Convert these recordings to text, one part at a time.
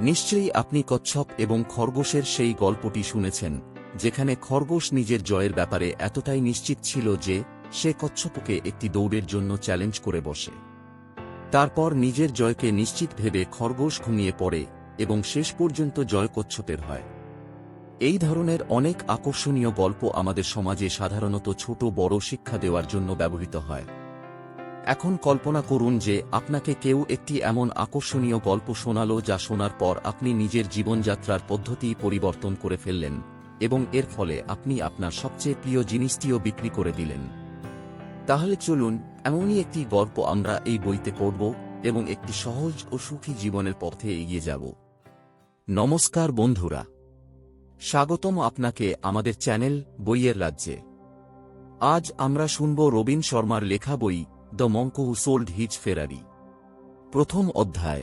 নিশ্চয়ই আপনি কচ্ছপ এবং খরগোশের সেই গল্পটি শুনেছেন, যেখানে খরগোশ নিজের জয়ের ব্যাপারে এতটাই নিশ্চিত ছিল যে সে কচ্ছপকে একটি দৌড়ের জন্য চ্যালেঞ্জ করে বসে। তারপর নিজের জয়কে নিশ্চিত ভেবে খরগোশ ঘুমিয়ে পড়ে এবং শেষ পর্যন্ত জয় কচ্ছপের হয়। এই ধরনের অনেক আকর্ষণীয় গল্প আমাদের সমাজে সাধারণত ছোট বড় শিক্ষা দেওয়ার জন্য ব্যবহৃত হয়। এখন কল্পনা করুন যে আপনাকে কেউ একটি এমন আকর্ষণীয় গল্প শোনালো যা শোনার পর আপনি নিজের জীবনযাত্রার পদ্ধতি পরিবর্তন করে ফেললেন, এবং এর ফলে আপনি আপনার সবচেয়ে প্রিয় জিনিসটিও বিক্রি করে দিলেন। তাহলে চলুন, এমনই একটি গল্প আমরা এই বইতে পড়ব, এবং একটি সহজ ও সুখী জীবনের পথে এগিয়ে যাব। নমস্কার বন্ধুরা। স্বাগতম আপনাকে আমাদের চ্যানেল বইয়ের রাজ্যে। আজ আমরা শুনব রবীন শর্মার লেখা বই the monk who sold his Ferrari. প্রথম অধ্যায়।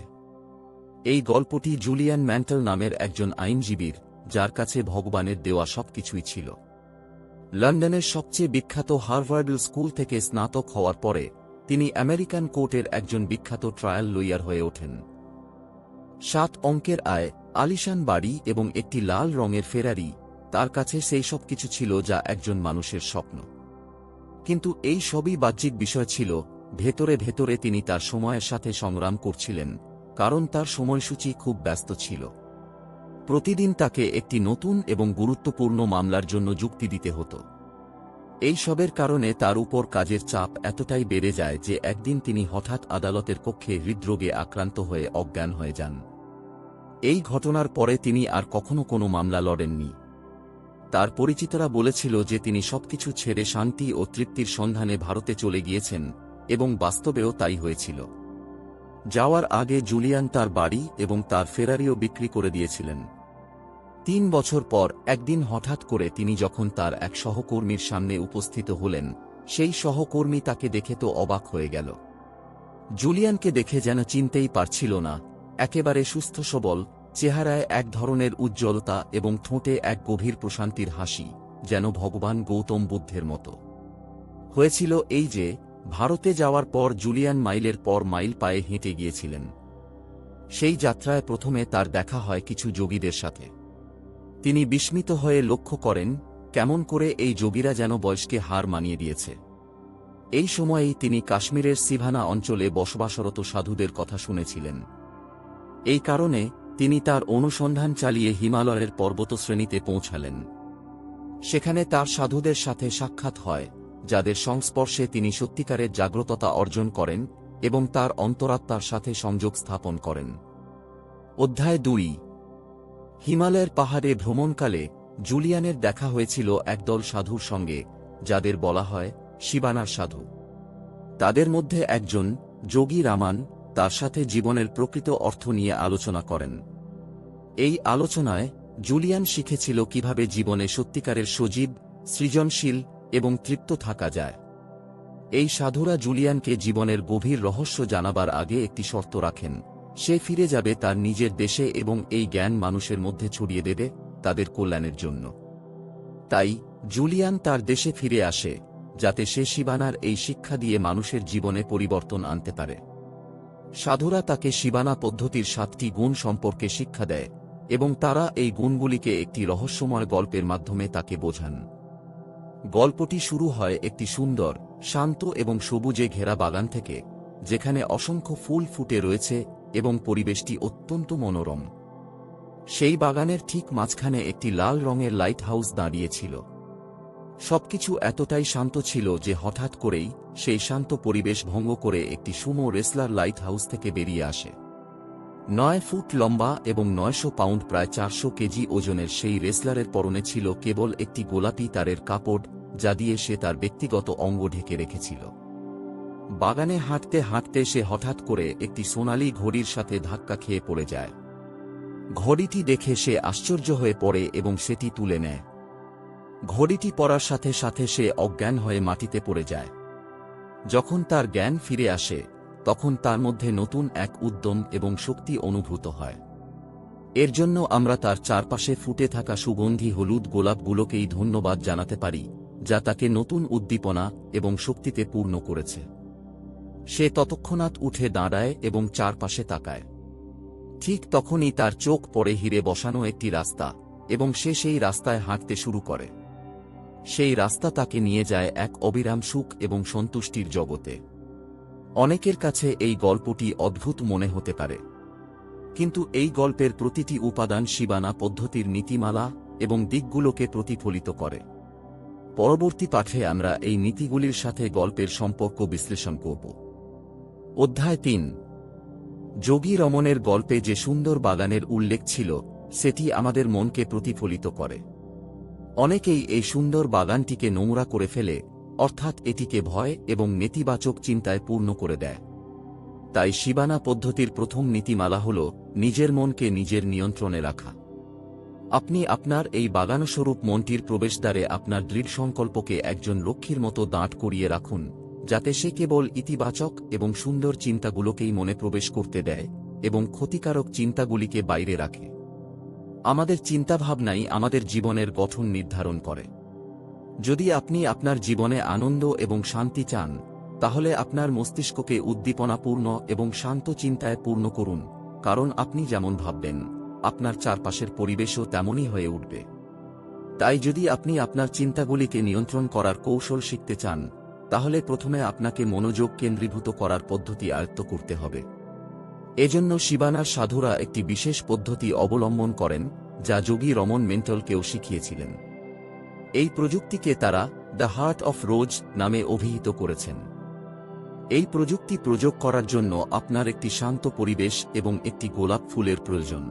এই গল্পটি জুলিয়ান ম্যান্টাল নামের একজন আইনজীবীর, যার কাছে ভগবানের দেওয়া সবকিছুই ছিল। লন্ডনের সবচেয়ে বিখ্যাত হার্ভার্ড স্কুল থেকে স্নাতক হওয়ার পরে, তিনি আমেরিকান কোর্টের একজন বিখ্যাত ট্রায়াল লইয়ার হয়ে ওঠেন। সাত অঙ্কের আয়, আলিশান বাড়ি এবং একটি লাল রঙের ফেরারি, তার কাছে সেই সব কিছু ছিল যা একজন মানুষের স্বপ্ন। কিন্তু এই সবই বাহ্যিক বিষয় ছিল, ভেতরে ভেতরে তিনি তার সময়ের সাথে সংগ্রাম করছিলেন, কারণ তার সময়সূচি খুব ব্যস্ত ছিল। প্রতিদিন তাকে একটি নতুন এবং গুরুত্বপূর্ণ মামলার জন্য যুক্তি দিতে হতো। এই সবের কারণে তার উপর কাজের চাপ এতটাই বেড়ে যায় যে একদিন তিনি হঠাৎ আদালতের কক্ষে হৃদরোগে আক্রান্ত হয়ে অজ্ঞান হয়ে যান। এই ঘটনার পরে তিনি আর কখনো কোনো মামলা লড়েননি। তার পরিচিতরা বলেছিল যে তিনি সবকিছু ছেড়ে শান্তি ও তৃপ্তির সন্ধানে ভারতে চলে গিয়েছেন, এবং বাস্তবেও তাই হয়েছিল। যাওয়ার আগে জুলিয়ান তার বাড়ি এবং তার ফেরারিও বিক্রি করে দিয়েছিলেন। তিন বছর পর একদিন হঠাৎ করে তিনি যখন তার এক সহকর্মীর সামনে উপস্থিত হলেন, সেই সহকর্মী তাকে দেখে তো অবাক হয়ে গেল। জুলিয়ানকে দেখে যেন চিনতেই পারছিল না, একেবারে সুস্থ সবল চেহারায় এক ধরনের উজ্জ্বলতা এবং ঠোঁটে এক গভীর প্রশান্তির হাসি, যেন ভগবান গৌতম বুদ্ধের মতো। হয়েছিল এই যে, ভারতে যাওয়ার পর জুলিয়ান মাইলের পর মাইল পায়ে হেঁটে গিয়েছিলেন। সেই যাত্রায় প্রথমে তার দেখা হয় কিছু যোগীদের সাথে। তিনি বিস্মিত হয়ে লক্ষ্য করেন, কেমন করে এই যোগীরা যেন বয়সকে হার মানিয়ে দিয়েছে। এই সময়েই তিনি কাশ্মীরের সিভানা অঞ্চলে বসবাসরত সাধুদের কথা শুনেছিলেন। এই কারণে তিনি তার অনুসন্ধান চালিয়ে হিমালয়ের পর্বতশ্রেণীতে পৌঁছালেন। সেখানে তার সাধুদের সাথে সাক্ষাৎ হয়, যাদের সংস্পর্শে তিনি সত্যিকারের জাগ্রততা অর্জন করেন এবং তার অন্তরাত্মার সাথে সংযোগ স্থাপন করেন। অধ্যায় দুই। হিমালয়ের পাহাড়ে ভ্রমণকালে জুলিয়ানের দেখা হয়েছিল একদল সাধুর সঙ্গে, যাদের বলা হয় শিবানার সাধু। তাদের মধ্যে একজন যোগী রামান তার সাথে জীবনের প্রকৃত অর্থ নিয়ে আলোচনা করেন। এই আলোচনায় জুলিয়ান শিখেছিল কীভাবে জীবনে সত্যিকারের সজীব, সৃজনশীল এবং তৃপ্ত থাকা যায়। এই সাধুরা জুলিয়ানকে জীবনের গভীর রহস্য জানাবার আগে একটি শর্ত রাখেন, সে ফিরে যাবে তার নিজের দেশে এবং এই জ্ঞান মানুষের মধ্যে ছড়িয়ে দেবে তাদের কল্যাণের জন্য। তাই জুলিয়ান তার দেশে ফিরে আসে, যাতে সে শিবানার এই শিক্ষা দিয়ে মানুষের জীবনে পরিবর্তন আনতে পারে। সাধুরা তাকে শিবানা পদ্ধতির সাতটি গুণ সম্পর্কে শিক্ষা দেয় এবং তারা এই গুণগুলিকে একটি রহস্যময় গল্পের মাধ্যমে তাকে বোঝান। গল্পটি শুরু হয় একটি সুন্দর, শান্ত এবং সবুজে ঘেরা বাগান থেকে, যেখানে অসংখ্য ফুল ফুটে রয়েছে এবং পরিবেশটি অত্যন্ত মনোরম। সেই বাগানের ঠিক মাঝখানে একটি লাল রঙের লাইট হাউস দাঁড়িয়েছিল। সবকিছু এতটাই শান্ত ছিল যে হঠাৎ করেই সেই শান্ত পরিবেশ ভঙ্গ করে একটি সুমো রেসলার লাইট হাউস থেকে বেরিয়ে আসে। নয় ফুট লম্বা এবং নয়শো পাউন্ড প্রায় চারশো কেজি ওজনের সেই রেসলারের পরনে ছিল কেবল একটি গোলাপি তারের কাপড়, যা দিয়ে সে তার ব্যক্তিগত অঙ্গ ঢেকে রেখেছিল। বাগানে হাঁটতে হাঁটতে সে হঠাৎ করে একটি সোনালি ঘড়ির সাথে ধাক্কা খেয়ে পড়ে যায়। ঘড়িটি দেখে সে আশ্চর্য হয়ে পড়ে এবং সেটি তুলে নেয়। ঘড়িটি পড়ার সাথে সাথে সে অজ্ঞান হয়ে মাটিতে পড়ে যায়। যখন তার জ্ঞান ফিরে আসে, তখন তার মধ্যে নতুন এক উদ্যম এবং শক্তি অনুভূত হয়। এর জন্য আমরা তার চারপাশে ফুটে থাকা সুগন্ধি হলুদ গোলাপগুলোকেই ধন্যবাদ জানাতে পারি, যা তাকে নতুন উদ্দীপনা এবং শক্তিতে পূর্ণ করেছে। সে ততক্ষণাৎ উঠে দাঁড়ায় এবং চারপাশে তাকায়। ঠিক তখনই তার চোখ পড়ে হিরে বসানো একটি রাস্তা, এবং সে সেই রাস্তায় হাঁটতে শুরু করে। সেই রাস্তা তাকে নিয়ে যায় এক অবিরাম সুখ এবং সন্তুষ্টির জগতে। অনেকের কাছে এই গল্পটি অদ্ভুত মনে হতে পারে। কিন্তু এই গল্পের প্রতিটি উপাদান শিবানা পদ্ধতির নীতিমালা এবং দিকগুলোকে প্রতিফলিত করে। পরবর্তী পাঠে আমরা এই নীতিগুলির সাথে গল্পের সম্পর্ক বিশ্লেষণ করব। অধ্যায় তিন। যোগী রমণের গল্পে যে সুন্দর বাগানের উল্লেখ ছিল, সেটি আমাদের মনকে প্রতিফলিত করে। অনেকেই এই সুন্দর বাগানটিকে নোংরা করে ফেলে, অর্থাৎ এটিকে ভয় এবং নেতিবাচক চিন্তায় পূর্ণ করে দেয়। তাই শিবানা পদ্ধতির প্রথম নীতিমালা হল নিজের মনকে নিজের নিয়ন্ত্রণে রাখা। আপনি আপনার এই বাগানস্বরূপ মনটির প্রবেশদ্বারে আপনার দৃঢ় সংকল্পকে একজন লক্ষ্মীর মতো দাঁট করিয়ে রাখুন, যাতে সে কেবল ইতিবাচক এবং সুন্দর চিন্তাগুলোকেই মনে প্রবেশ করতে দেয় এবং ক্ষতিকারক চিন্তাগুলিকে বাইরে রাখে। আমাদের চিন্তাভাবনাই আমাদের জীবনের গঠন নির্ধারণ করে। যদি আপনি আপনার জীবনে আনন্দ এবং শান্তি চান, তাহলে আপনার মস্তিষ্ককে উদ্দীপনাপূর্ণ এবং শান্ত চিন্তায় পূর্ণ করুন, কারণ আপনি যেমন ভাববেন, আপনার চারপাশের পরিবেশও তেমনই হয়ে উঠবে। তাই যদি আপনি আপনার চিন্তাগুলিকে নিয়ন্ত্রণ করার কৌশল শিখতে চান, তাহলে প্রথমে আপনাকে মনোযোগ কেন্দ্রীভূত করার পদ্ধতি আয়ত্ত করতে হবে। এজন্য শিবানার সাধুরা একটি বিশেষ পদ্ধতি অবলম্বন করেন, যা যোগী রমন মেন্টলকেও শিখিয়েছিলেন। এই প্রযুক্তিকে তারা দ্য হার্ট অফ রোজ নামে অভিহিত করেছেন। এই প্রযুক্তি প্রয়োগ করার জন্য আপনার একটি শান্ত পরিবেশ এবং একটি গোলাপ ফুলের প্রয়োজন।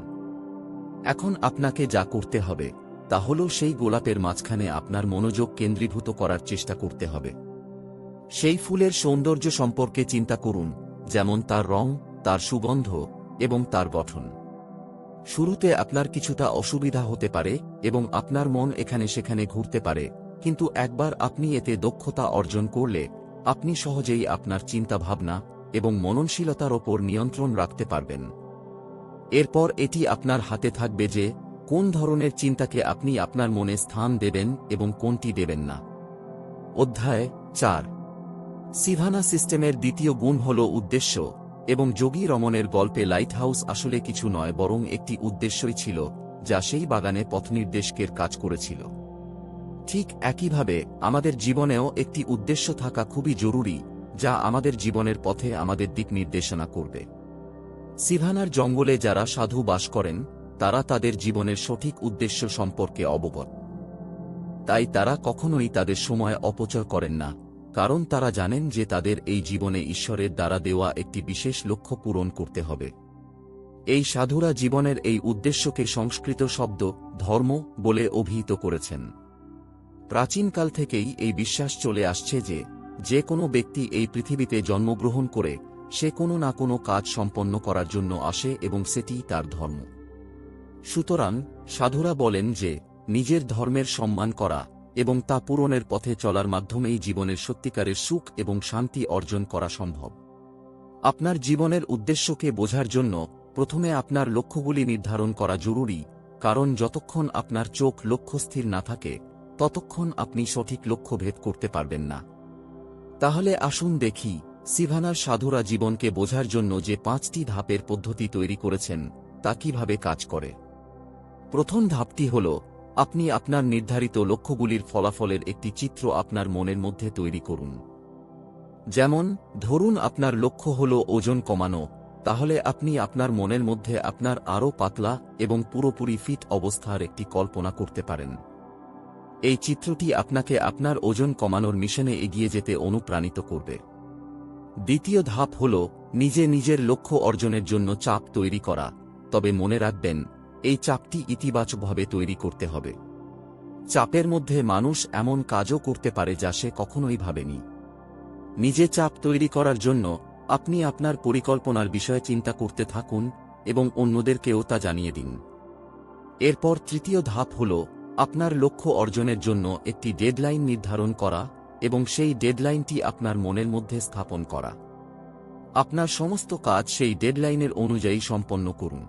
এখন আপনাকে যা করতে হবে, তা হল সেই গোলাপের মাঝখানে আপনার মনোযোগ কেন্দ্রীভূত করার চেষ্টা করতে হবে। সেই ফুলের সৌন্দর্য সম্পর্কে চিন্তা করুন, যেমন তার রং তার সুগন্ধ এবং তার গঠন। শুরুতে আপনার কিছুটা অসুবিধা হতে পারে এবং আপনার মন এখানে সেখানে ঘুরতে পারে, কিন্তু একবার আপনি এতে দক্ষতা অর্জন করলে আপনি সহজেই আপনার চিন্তাভাবনা এবং মননশীলতার ওপর নিয়ন্ত্রণ রাখতে পারবেন। এরপর এটি আপনার হাতে থাকবে যে, কোন ধরনের চিন্তাকে আপনি আপনার মনে স্থান দেবেন এবং কোনটি দেবেন না। অধ্যায় চার। সিভানা সিস্টেমের দ্বিতীয় গুণ হল উদ্দেশ্য। এবং যোগী রমনের গল্পে লাইট হাউস আসলে কিছু নয়, বরং একটি উদ্দেশ্যই ছিল, যা সেই বাগানে পথনির্দেশকের কাজ করেছিল। ঠিক একইভাবে, আমাদের জীবনেও একটি উদ্দেশ্য থাকা খুবই জরুরি, যা আমাদের জীবনের পথে আমাদের দিক নির্দেশনা করবে। সিভানার জঙ্গলে যারা সাধু বাস করেন, তারা তাদের জীবনের সঠিক উদ্দেশ্য সম্পর্কে অবগত। তাই তারা কখনোই তাদের সময় অপচয় করেন না। কারণ তারা জানেন যে তাদের এই জীবনে ঈশ্বরের দ্বারা দেওয়া একটি বিশেষ লক্ষ্য পূরণ করতে হবে। এই সাধুরা জীবনের এই উদ্দেশ্যকে সংস্কৃত শব্দ ধর্ম বলে অভিহিত করেছেন। প্রাচীনকাল থেকেই এই বিশ্বাস চলে আসছে যে যে কোনো ব্যক্তি এই পৃথিবীতে জন্মগ্রহণ করে, সে কোনো না কোনো কাজ সম্পন্ন করার জন্য আসে এবং সেটিই তার ধর্ম। সুতরাং, সাধুরা বলেন যে, নিজের ধর্মের সম্মান করা এবং তা পূরণের পথে চলার মাধ্যমেই জীবনের সত্যিকারের সুখ এবং শান্তি অর্জন করা সম্ভব। আপনার জীবনের উদ্দেশ্যকে বোঝার জন্য প্রথমে আপনার লক্ষ্যগুলি নির্ধারণ করা জরুরি, কারণ যতক্ষণ আপনার চোখ লক্ষ্যস্থির না থাকে, ততক্ষণ আপনি সঠিক লক্ষ্য ভেদ করতে পারবেন না। তাহলে আসুন দেখি সিভানার সাধুরা জীবনকে বোঝার জন্য যে পাঁচটি ধাপের পদ্ধতি তৈরি করেছেন, তা কীভাবে কাজ করে? প্রথম ধাপটি হল আপনি আপনার নির্ধারিত লক্ষ্যগুলির ফলাফলের একটি চিত্র আপনার মনের মধ্যে তৈরি করুন। যেমন, ধরুন আপনার লক্ষ্য হল ওজন কমানো, তাহলে আপনি আপনার মনের মধ্যে আপনার আরও পাতলা এবং পুরোপুরি ফিট অবস্থার একটি কল্পনা করতে পারেন। এই চিত্রটি আপনাকে আপনার ওজন কমানোর মিশনে এগিয়ে যেতে অনুপ্রাণিত করবে। দ্বিতীয় ধাপ হল, নিজে নিজের লক্ষ্য অর্জনের জন্য চাপ তৈরি করা, তবে মনে রাখবেন এই চাপটি ইতিবাচকভাবে তৈরি করতে হবে। চাপের মধ্যে মানুষ এমন কাজও করতে পারে যা সে কখনোই ভাবেনি। নিজে চাপ তৈরি করার জন্য আপনি আপনার পরিকল্পনার বিষয়ে চিন্তা করতে থাকুন এবং অন্যদেরকেও তা জানিয়ে দিন। এরপর তৃতীয় ধাপ হল আপনার লক্ষ্য অর্জনের জন্য একটি ডেডলাইন নির্ধারণ করা এবং সেই ডেডলাইনটি আপনার মনের মধ্যে স্থাপন করা। আপনার সমস্ত কাজ সেই ডেডলাইনের অনুযায়ী সম্পন্ন করুন।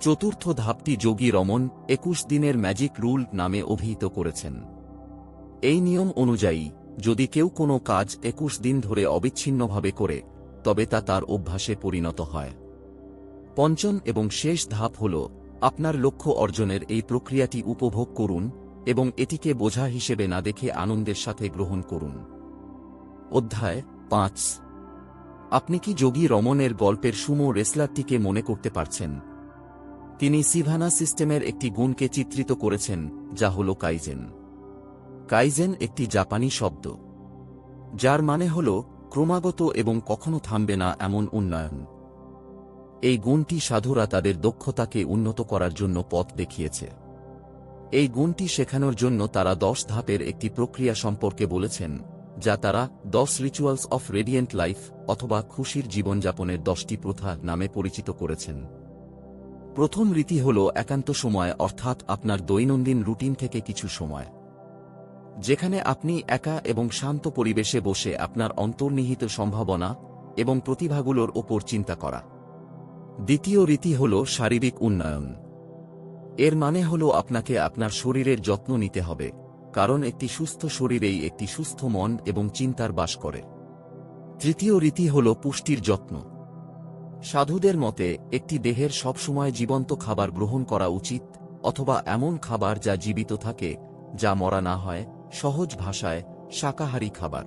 চতুর্থ ধাপটি যোগী রমন একুশ দিনের ম্যাজিক রুল নামে অভিহিত করেছেন। এই নিয়ম অনুযায়ী, যদি কেউ কোনো কাজ একুশ দিন ধরে অবিচ্ছিন্নভাবে করে, তবে তা তার অভ্যাসে পরিণত হয়। পঞ্চম এবং শেষ ধাপ হল, আপনার লক্ষ্য অর্জনের এই প্রক্রিয়াটি উপভোগ করুন এবং এটিকে বোঝা হিসেবে না দেখে আনন্দের সাথে গ্রহণ করুন। অধ্যায় পাঁচ। আপনি কি যোগী রমনের গল্পের সুমো রেসলারটিকে মনে করতে পারছেন? তিনি সিভানা সিস্টেমের একটি গুণকে চিত্রিত করেছেন, যা হল কাইজেন। কাইজেন একটি জাপানি শব্দ, যার মানে হল ক্রমাগত এবং কখনো থামবে না এমন উন্নয়ন। এই গুণটি সাধুরা তাদের দক্ষতাকে উন্নত করার জন্য পথ দেখিয়েছে। এই গুণটি শেখানোর জন্য তারা দশ ধাপের একটি প্রক্রিয়া সম্পর্কে বলেছেন, যা তারা দশ রিচুয়ালস অফ রেডিয়েন্ট লাইফ অথবা খুশির জীবনযাপনের দশটি প্রথা নামে পরিচিত করেছেন। প্রথম রীতি হল একান্ত সময়, অর্থাৎ আপনার দৈনন্দিন রুটিন থেকে কিছু সময়। যেখানে আপনি একা এবং শান্ত পরিবেশে বসে আপনার অন্তর্নিহিত সম্ভাবনা এবং প্রতিভাগুলোর ওপর চিন্তা করা। দ্বিতীয় রীতি হল শারীরিক উন্নয়ন। এর মানে হল আপনাকে আপনার শরীরের যত্ন নিতে হবে, কারণ একটি সুস্থ শরীরেই একটি সুস্থ মন এবং চিন্তার বাস করে। তৃতীয় রীতি হল পুষ্টির যত্ন। সাধুদের মতে, একটি দেহের সবসময় জীবন্ত খাবার গ্রহণ করা উচিত, অথবা এমন খাবার যা জীবিত থাকে, যা মরা না হয়, সহজ ভাষায়, শাকাহারী খাবার।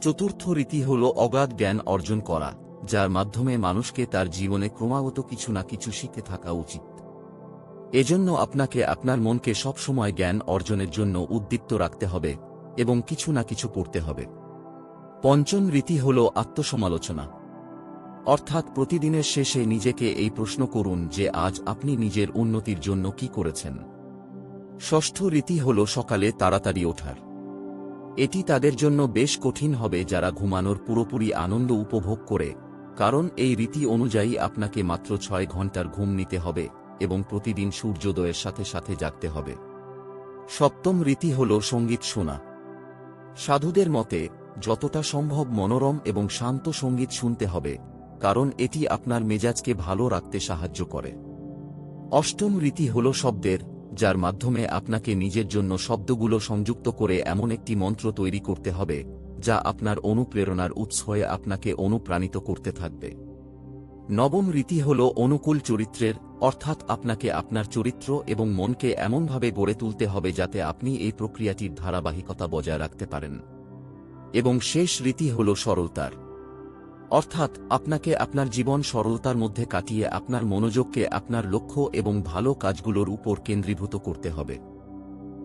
চতুর্থ রীতি হল অগাধ জ্ঞান অর্জন করা, যার মাধ্যমে মানুষকে তার জীবনে ক্রমাগত কিছু না কিছু শিখে থাকা উচিত। এজন্য আপনাকে আপনার মনকে সবসময় জ্ঞান অর্জনের জন্য উদ্দীপ্ত রাখতে হবে, এবং কিছু না কিছু করতে হবে। পঞ্চম রীতি হল আত্মসমালোচনা। অর্থাৎ প্রতিদিনের শেষে নিজেকে এই প্রশ্ন করুন যে আজ আপনি নিজের উন্নতির জন্য কি করেছেন। ষষ্ঠ রীতি হল সকালে তাড়াতাড়ি ওঠার। এটি তাদের জন্য বেশ কঠিন হবে যারা ঘুমানোর পুরোপুরি আনন্দ উপভোগ করে, কারণ এই রীতি অনুযায়ী আপনাকে মাত্র ছয় ঘণ্টার ঘুম নিতে হবে এবং প্রতিদিন সূর্যোদয়ের সাথে সাথে জাগতে হবে। সপ্তম রীতি হল সংগীত শোনা। সাধুদের মতে, যতটা সম্ভব মনোরম এবং শান্ত সংগীত শুনতে হবে কারণ এটি আপনার মেজাজকে ভালো রাখতে সাহায্য করে। অষ্টম রীতি হল শব্দের, যার মাধ্যমে আপনাকে নিজের জন্য শব্দগুলো সংযুক্ত করে এমন একটি মন্ত্র তৈরি করতে হবে, যা আপনার অনুপ্রেরণার উৎস হয়ে আপনাকে অনুপ্রাণিত করতে থাকবে। নবম রীতি হল অনুকূল চরিত্রের, অর্থাৎ আপনাকে আপনার চরিত্র এবং মনকে এমনভাবে গড়ে তুলতে হবে যাতে আপনি এই প্রক্রিয়াটির ধারাবাহিকতা বজায় রাখতে পারেন। এবং শেষ রীতি হল সরলতার। অর্থাৎ, আপনাকে আপনার জীবন সরলতার মধ্যে কাটিয়ে আপনার মনোযোগকে আপনার লক্ষ্য এবং ভালো কাজগুলোর উপর কেন্দ্রীভূত করতে হবে।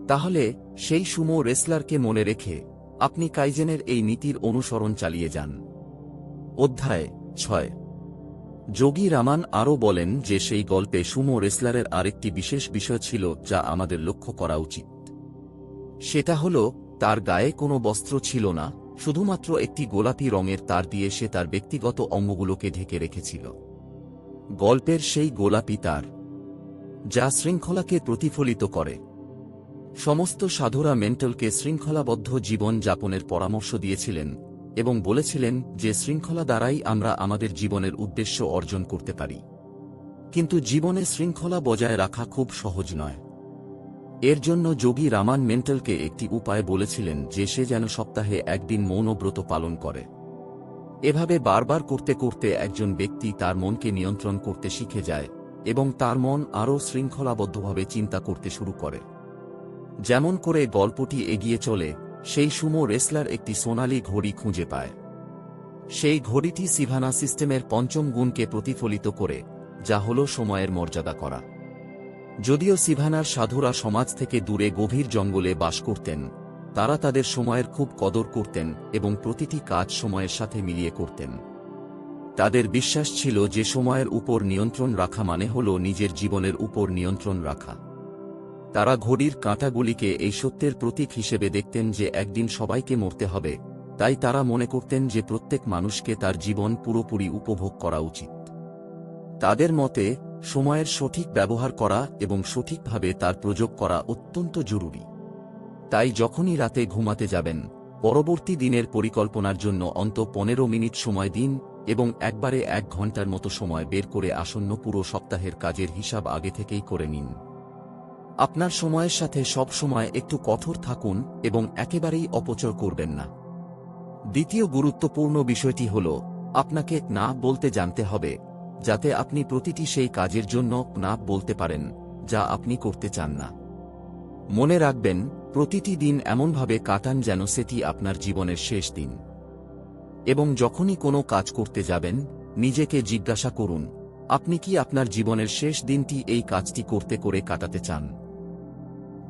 তাহলে, সেই সুমো রেসলারকে মনে রেখে, আপনি কাইজেনের এই নীতির অনুসরণ চালিয়ে যান। অধ্যায় ছয়। যোগী রামান আরও বলেন যে সেই গল্পে সুমো রেসলারের আরেকটি বিশেষ বিষয় ছিল যা আমাদের লক্ষ্য করা উচিত। সেটা হল, তার গায়ে কোনো বস্ত্র ছিল না শুধুমাত্র একটি গোলাপি রঙের তার দিয়ে সে তার ব্যক্তিগত অঙ্গগুলোকে ঢেকে রেখেছিল। গল্পের সেই গোলাপি তার, যা শৃঙ্খলাকে প্রতিফলিত করে। সমস্ত সাধুরা মেন্টালকে শৃঙ্খলাবদ্ধ জীবন যাপনের পরামর্শ দিয়েছিলেন এবং বলেছিলেন যে শৃঙ্খলা দ্বারাই আমরা আমাদের জীবনের উদ্দেশ্য অর্জন করতে পারি। কিন্তু জীবনে শৃঙ্খলা বজায় রাখা খুব সহজ নয়। এর জন্য যোগী রামান মেন্টালকে একটি উপায় বলেছিলেন যে সে যেন সপ্তাহে একদিন মৌনব্রত পালন করে। এভাবে বারবার করতে করতে একজন ব্যক্তি তার মনকে নিয়ন্ত্রণ করতে শিখে যায় এবং তার মন আরও শৃঙ্খলাবদ্ধভাবে চিন্তা করতে শুরু করে। যেমন করে গল্পটি এগিয়ে চলে, সেই সুমো রেসলার একটি সোনালি ঘড়ি খুঁজে পায়। সেই ঘড়িটি সিভানা সিস্টেমের পঞ্চম গুণকে প্রতিফলিত করে, যা হল সময়ের মর্যাদা করা। যদিও সিভানার সাধুরা সমাজ থেকে দূরে গভীর জঙ্গলে বাস করতেন, তারা তাদের সময়ের খুব কদর করতেন এবং প্রতিটি কাজ সময়ের সাথে মিলিয়ে করতেন। তাদের বিশ্বাস ছিল যে সময়ের উপর নিয়ন্ত্রণ রাখা মানে হল নিজের জীবনের উপর নিয়ন্ত্রণ রাখা। তারা ঘড়ির কাঁটাগুলিকে এই সত্যের প্রতীক হিসেবে দেখতেন যে একদিন সবাইকে মরতে হবে, তাই তারা মনে করতেন যে প্রত্যেক মানুষকে তার জীবন পুরোপুরি উপভোগ করা উচিত। তাদের মতে সময়ের সঠিক ব্যবহার করা এবং সঠিকভাবে তার প্রযোগ করা অত্যন্ত জরুরি। তাই যখনই রাতে ঘুমাতে যাবেন, পরবর্তী দিনের পরিকল্পনার জন্য অন্ত পনেরো মিনিট সময় দিন এবং একবারে এক ঘণ্টার মতো সময় বের করে আসন্ন পুরো সপ্তাহের কাজের হিসাব আগে থেকেই করে নিন। আপনার সময়ের সাথে সব সময় একটু কঠোর থাকুন এবং একেবারেই অপচয় করবেন না। দ্বিতীয় গুরুত্বপূর্ণ বিষয়টি হল, আপনাকে না বলতে জানতে হবে যাতে আপনি প্রতিটি সেই কাজের জন্য না বলতে পারেন, যা আপনি করতে চান না। মনে রাখবেন, প্রতিটি দিন এমনভাবে কাটান যেন সেটি আপনার জীবনের শেষ দিন। এবং যখনই কোনো কাজ করতে যাবেন, নিজেকে জিজ্ঞাসা করুন, আপনি কি আপনার জীবনের শেষ দিনটি এই কাজটি করতে করে কাটাতে চান?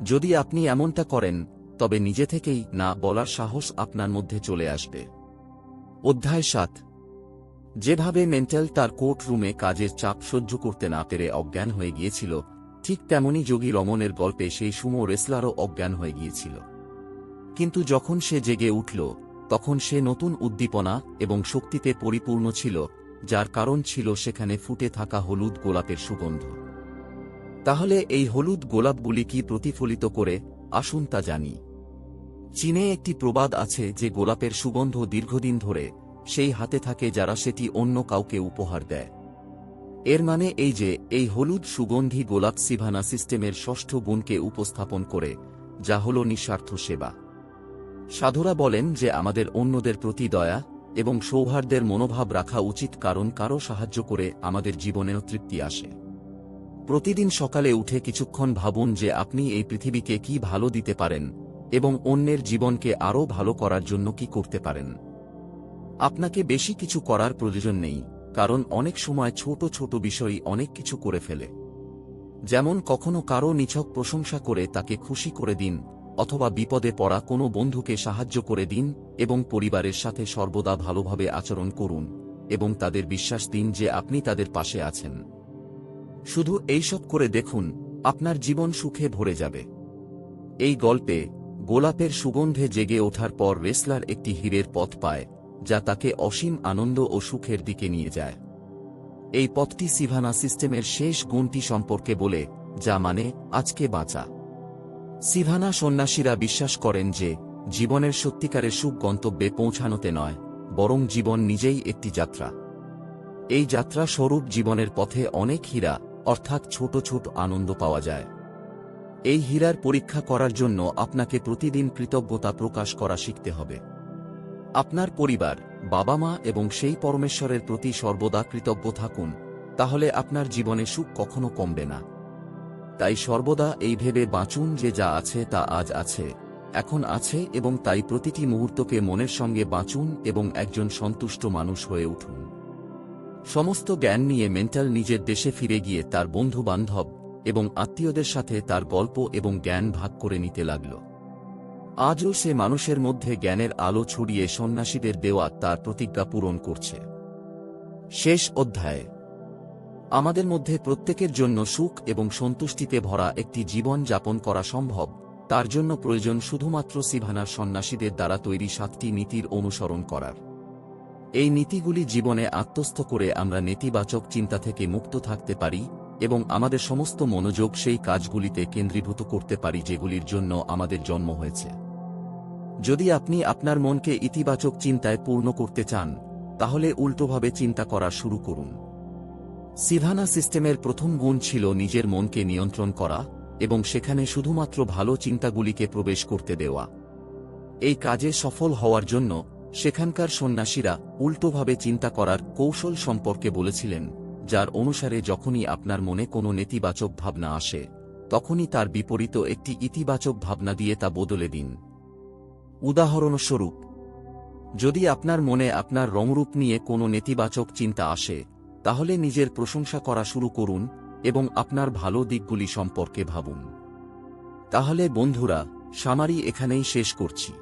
যদি আপনি এমনটা করেন, তবে নিজে থেকেই না বলার সাহস আপনার মধ্যে চলে আসবে। অধ্যায় সাত। যেভাবে মেন্টাল তার কোর্ট রুমে কাজের চাপ সহ্য করতে না পেরে অজ্ঞান হয়ে গিয়েছিল, ঠিক তেমনি যোগী রমনের গল্পে সেই সুমো রেসলারও অজ্ঞান হয়ে গিয়েছিল। কিন্তু যখন সে জেগে উঠল, তখন সে নতুন উদ্দীপনা এবং শক্তিতে পরিপূর্ণ ছিল, যার কারণ ছিল সেখানে ফুটে থাকা হলুদ গোলাপের সুগন্ধ। তাহলে এই হলুদ গোলাপগুলি কি প্রতিফলিত করে? আসুন তা জানি। চীনে একটি প্রবাদ আছে যে গোলাপের সুগন্ধ দীর্ঘদিন ধরে সেই হাতে থাকে যারা সেটি অন্য কাউকে উপহার দেয়। এর মানে এই যে, এই হলুদ সুগন্ধি গোলাপ সিভানা সিস্টেমের ষষ্ঠ গুণকে উপস্থাপন করে, যা হল নিঃস্বার্থ সেবা। সাধুরা বলেন যে আমাদের অন্যদের প্রতি দয়া এবং সৌহার্দ্যের মনোভাব রাখা উচিত কারণ কারও সাহায্য করে আমাদের জীবনেও তৃপ্তি আসে। প্রতিদিন সকালে উঠে কিছুক্ষণ ভাবুন যে আপনি এই পৃথিবীকে কি ভালো দিতে পারেন এবং অন্যের জীবনকে আরও ভালো করার জন্য কি করতে পারেন। আপনাকে বেশি কিছু করার প্রয়োজন নেই, কারণ অনেক সময় ছোট ছোট বিষয়ই অনেক কিছু করে ফেলে। যেমন কখনো কারও নিছক প্রশংসা করে তাকে খুশি করে দিন, অথবা বিপদে পড়া কোনো বন্ধুকে সাহায্য করে দিন, এবং পরিবারের সাথে সর্বদা ভালোভাবে আচরণ করুন, এবং তাদের বিশ্বাস দিন যে আপনি তাদের পাশে আছেন। শুধু এইসব করে দেখুন, আপনার জীবন সুখে ভরে যাবে। এই গল্পে গোলাপের সুগন্ধে জেগে ওঠার পর রেসলার একটি হীরের পথ পায়। যা তাকে অসীম আনন্দ ও সুখের দিকে নিয়ে যায়। এই পথটি সিভানা সিস্টেমের শেষ গুণটি সম্পর্কে বলে, যা মানে আজকে বাঁচা। সিভানা সন্ন্যাসীরা বিশ্বাস করেন যে, জীবনের সত্যিকারের সুখ গন্তব্যে পৌঁছানোতে নয়, বরং জীবন নিজেই একটি যাত্রা। এই যাত্রা স্বরূপ জীবনের পথে অনেক হীরা, অর্থাৎ ছোট ছোট আনন্দ পাওয়া যায়। এই হীরার পরীক্ষা করার জন্য আপনাকে প্রতিদিন কৃতজ্ঞতা প্রকাশ করা শিখতে হবে। আপনার পরিবার বাবা মা এবং সেই পরমেশ্বরের প্রতি সর্বদা কৃতজ্ঞ থাকুন, তাহলে আপনার জীবনে সুখ কখনো কমবে না। তাই সর্বদা এই ভেবে বাঁচুন যে যা আছে তা আজ আছে, এখন আছে এবং তাই প্রতিটি মুহূর্তকে মনের সঙ্গে বাঁচুন এবং একজন সন্তুষ্ট মানুষ হয়ে উঠুন। সমস্ত জ্ঞান নিয়ে মেন্টাল নিজের দেশে ফিরে গিয়ে তার বন্ধু বান্ধব এবং আত্মীয়দের সাথে তার গল্প এবং জ্ঞান ভাগ করে নিতে লাগল। আজও সে মানুষের মধ্যে জ্ঞানের আলো ছড়িয়ে সন্ন্যাসীদের দেওয়া তার প্রতিজ্ঞা পূরণ করছে। শেষ অধ্যায়। আমাদের মধ্যে প্রত্যেকের জন্য সুখ এবং সন্তুষ্টিতে ভরা একটি জীবন যাপন করা সম্ভব, তার জন্য প্রয়োজন শুধুমাত্র সিভানার সন্ন্যাসীদের দ্বারা তৈরি সাতটি নীতির অনুসরণ করার। এই নীতিগুলি জীবনে আত্মস্থ করে আমরা নেতিবাচক চিন্তা থেকে মুক্ত থাকতে পারি এবং আমাদের সমস্ত মনোযোগ সেই কাজগুলিতে কেন্দ্রীভূত করতে পারি যেগুলির জন্য আমাদের জন্ম হয়েছে। যদি আপনি আপনার মনকে ইতিবাচক চিন্তায় পূর্ণ করতে চান, তাহলে উল্টোভাবে চিন্তা করা শুরু করুন। সিভানা সিস্টেমের প্রথম গুণ ছিল নিজের মনকে নিয়ন্ত্রণ করা এবং সেখানে শুধুমাত্র ভালো চিন্তাগুলিকে প্রবেশ করতে দেওয়া। এই কাজে সফল হওয়ার জন্য সেখানকার সন্ন্যাসীরা উল্টোভাবে চিন্তা করার কৌশল সম্পর্কে বলেছিলেন, যার অনুসারে যখনই আপনার মনে কোনো নেতিবাচক ভাবনা আসে, তখনই তার বিপরীত একটি ইতিবাচক ভাবনা দিয়ে তা বদলে দিন। উদাহরণস্বরূপ, যদি আপনার মনে আপনার রংরূপ নিয়ে কোনো নেতিবাচক চিন্তা আসে, তাহলে নিজের প্রশংসা করা শুরু করুন এবং আপনার ভালো দিকগুলি সম্পর্কে ভাবুন। তাহলে বন্ধুরা, সামারি এখানেই শেষ করছি।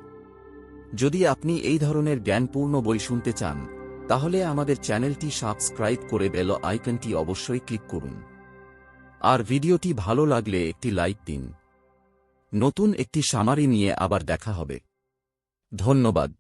যদি আপনি এই ধরনের জ্ঞানপূর্ণ বই শুনতে চান, তাহলে আমাদের চ্যানেলটি সাবস্ক্রাইব করে বেল আইকনটি অবশ্যই ক্লিক করুন। আর ভিডিওটি ভালো লাগলে একটি লাইক দিন। নতুন একটি সামারি নিয়ে আবার দেখা হবে। ধন্যবাদ।